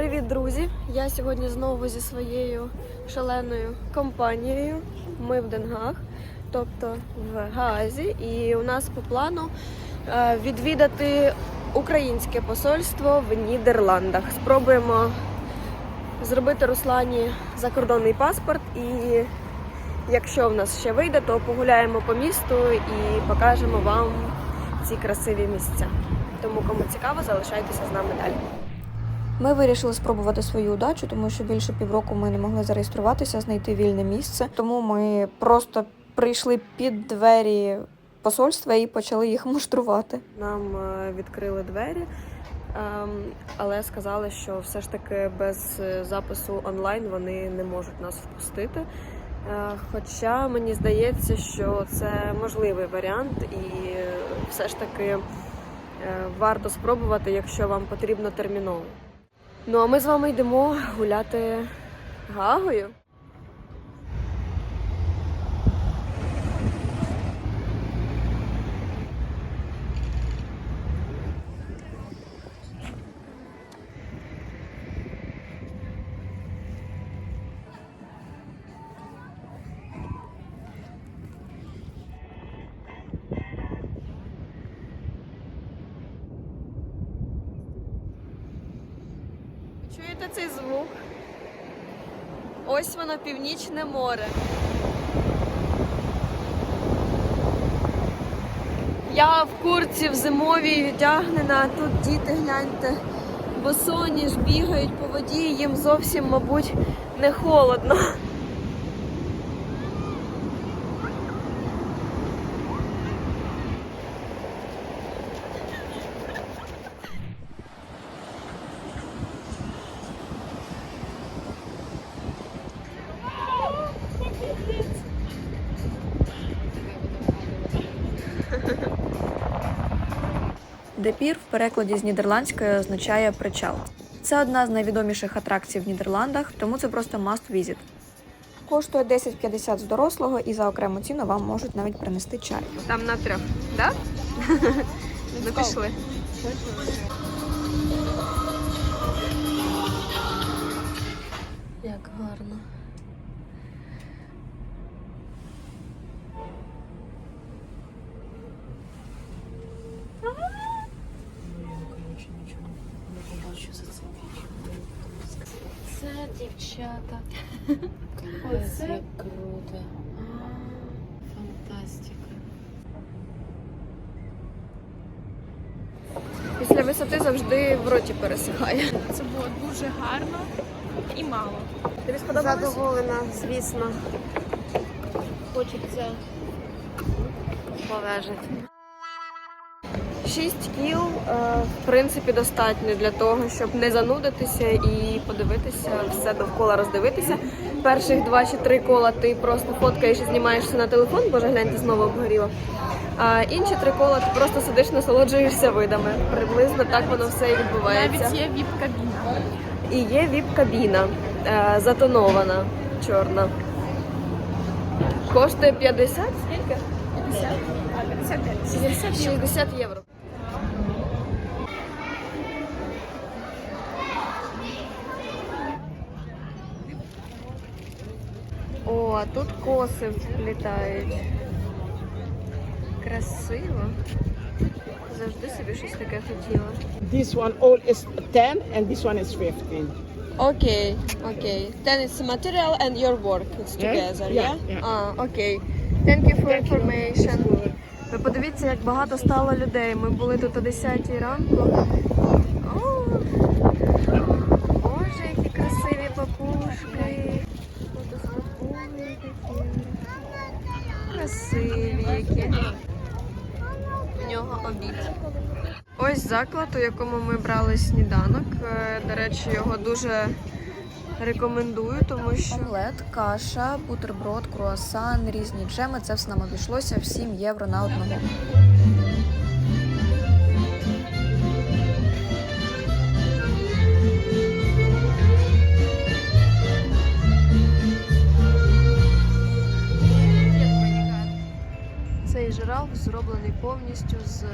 Привіт, друзі! Я сьогодні знову зі своєю шаленою компанією. Ми в Денгах, тобто в Гаазі. І у нас по плану е, відвідати українське посольство в Нідерландах. Спробуємо зробити Руслані закордонний паспорт. І якщо в нас ще вийде, то погуляємо по місту і покажемо вам ці красиві місця. Тому кому цікаво, залишайтеся з нами далі. Ми вирішили спробувати свою удачу, тому що більше півроку ми не могли зареєструватися, знайти вільне місце. Тому ми просто прийшли під двері посольства і почали їх муштрувати. Нам е, відкрили двері, ем, але сказали, що все ж таки без е, запису онлайн вони не можуть нас впустити. Е, Хоча мені здається, що це можливий варіант, і все ж таки варто спробувати, якщо вам потрібно терміново. Ну а ми з вами йдемо гуляти Гагою. Чуєте цей звук? Ось воно північне море. Я в курці в зимовій відтягнена, а тут діти, гляньте, босоні ж бігають по воді, їм зовсім, мабуть, не холодно. Депір в перекладі з нідерландської означає причал. Це одна з найвідоміших атракцій в Нідерландах, тому це просто must visit. Коштує 10,50 з дорослого і за окрему ціну вам можуть навіть принести чай. Там на трьох, так? Ми пішли. Як гарно. Дівчата. Оце круто. Фантастика. Після висоти завжди в роті пересихає. Це було дуже гарно і мало. Тобі сподобалося? Задоволена, звісно. Хочеться полежати. 6 кіл е, в принципі достатньо для того, щоб не занудитися і подивитися, все довкола роздивитися. Перших два чи три кола ти просто фоткаєш і знімаєшся на телефон, боже гляньте, знову обгоріло. А інші три кола ти просто сидиш, насолоджуєшся видами. Приблизно так воно все і відбувається. Навіть є віп-кабіна. І є віп-кабіна е, затонована, чорна. Коштує 50? Скільки? 50? 55. 60 євро. А тут коси літають. Красиво. Завжди собі щось таке хотіла. This one all is 10 and this one is 15. Окей, окей. Then it's material and your work. It's together, Yeah, yeah? yeah. А, окей. Thank you for information. Ви подивіться, як багато стало людей. Ми були тут о 10 ранку. О, Боже, які красиві папушки. Фотосфотують такі. Красиві. В нього обід. Ось заклад, у якому ми брали сніданок. Е, До речі, його дуже рекомендую, тому що Омлет, каша, бутерброд, круасан, різні джеми. Це все нам обійшлося в 7 євро на одного. Цей зроблений повністю з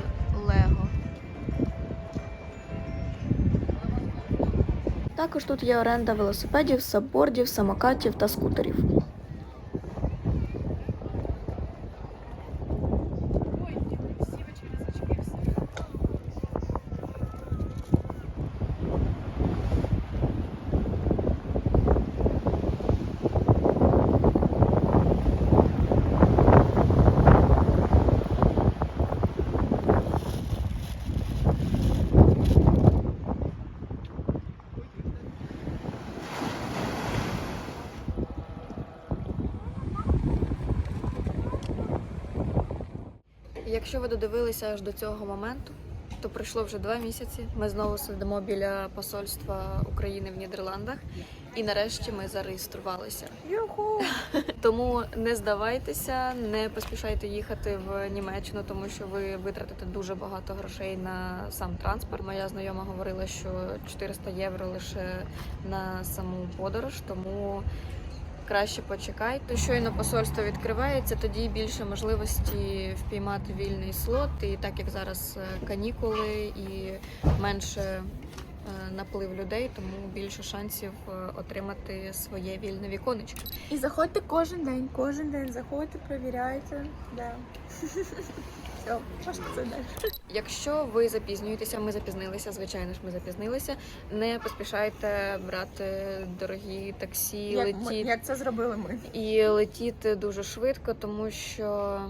Лего. Також тут є оренда велосипедів, саббордів, самокатів та скутерів. Якщо ви додивилися аж до цього моменту, то пройшло вже два місяці. Ми знову сидимо біля посольства України в Нідерландах, і нарешті ми зареєструвалися. Юху! Тому не здавайтеся, не поспішайте їхати в Німеччину, тому що ви витратите дуже багато грошей на сам транспорт. Моя знайома говорила, що 400 євро лише на саму подорож, тому краще почекайте. Щойно посольство відкривається, тоді більше можливості впіймати вільний слот. І так як зараз е, канікули і менше наплив людей, тому більше шансів е, отримати своє вільне віконечко. І заходьте кожен день, кожен день заходьте, перевіряйте. Да. Все, можете це далі. Якщо ви запізнюєтеся, ми запізнилися, звичайно ж, ми запізнилися. Не поспішайте брати дорогі таксі, Як, ми, як це зробили ми? і летіти дуже швидко, тому що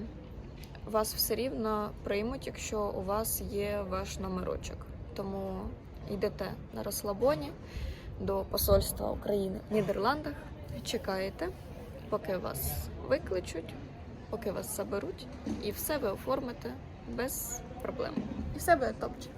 вас все рівно приймуть, якщо у вас є ваш номерочок. Тому йдете на розслабоні до посольства України в Нідерландах, чекаєте, поки вас викличуть, поки вас заберуть, і все ви оформите без проблем. І все ви топчик.